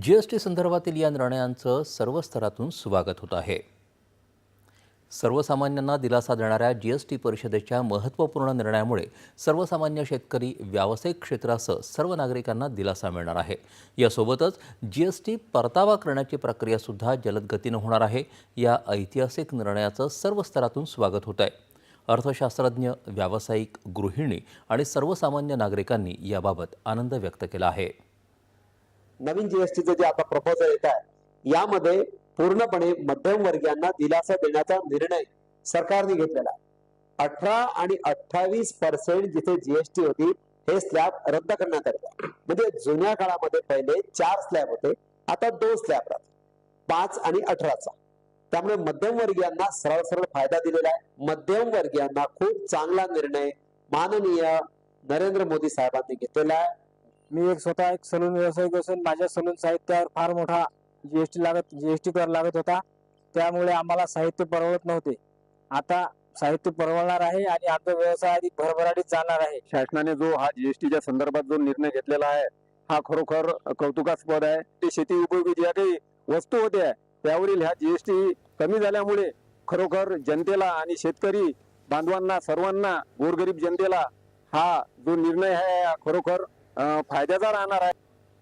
G S T संदर्भातील या निर्णयांचं सर्व स्तरातून स्वागत होत आहे. सर्वसामान्यांना दिलासा देणाऱ्या जी एस टी परिषदेच्या महत्त्वपूर्ण निर्णयामुळे सर्वसामान्य शेतकरी व्यावसायिक क्षेत्रासह सर्व नागरिकांना दिलासा मिळणार आहे. यासोबतच जी एस टी परतावा करण्याची प्रक्रियासुद्धा जलद गतीनं होणार आहे. या ऐतिहासिक निर्णयाचं सर्व स्तरातून स्वागत होत आहे. अर्थशास्त्रज्ञ व्यावसायिक गृहिणी आणि सर्वसामान्य नागरिकांनी याबाबत आनंद व्यक्त केला आहे. नवीन जीएसटीचं जे आता प्रपोजल येत आहे यामध्ये पूर्णपणे मध्यमवर्गीयांना दिलासा देण्याचा निर्णय सरकारने घेतलेला आहे. अठरा आणि अठ्ठावीस पर्सेंट जिथे जीएसटी होती हे स्लॅब रद्द करण्यात आले. म्हणजे जुन्या काळामध्ये पहिले चार स्लॅब होते आता दोन स्लॅब राहतात. पाच आणि अठराचा. त्यामुळे मध्यमवर्गीयांना सरळ सरळ फायदा दिलेला आहे. मध्यमवर्गीयांना खूप चांगला निर्णय माननीय नरेंद्र मोदी साहेबांनी घेतलेला आहे. मी एक स्वतः एक सलून व्यावसायिक असून माझ्या सलून साहित्यावर फार मोठा जी एस टी लागत जी एस टी कर लागत होता. त्यामुळे आम्हाला साहित्य परवडत नव्हते. आता साहित्य परवडणार आहे आणि आमचा व्यवसाय अधिक भरभराटीत जाणार आहे. शासनाने जो हा जीएसटीच्या संदर्भात जो निर्णय घेतलेला आहे हा खरोखर कौतुकास्पद आहे. ते शेती उपयोगी ज्या काही वस्तू होत्या त्यावरील ह्या जीएसटी कमी झाल्यामुळे खरोखर जनतेला आणि शेतकरी बांधवांना सर्वांना गोरगरीब जनतेला हा जो निर्णय आहे हा खरोखर फायद्याचा राहणार आहे.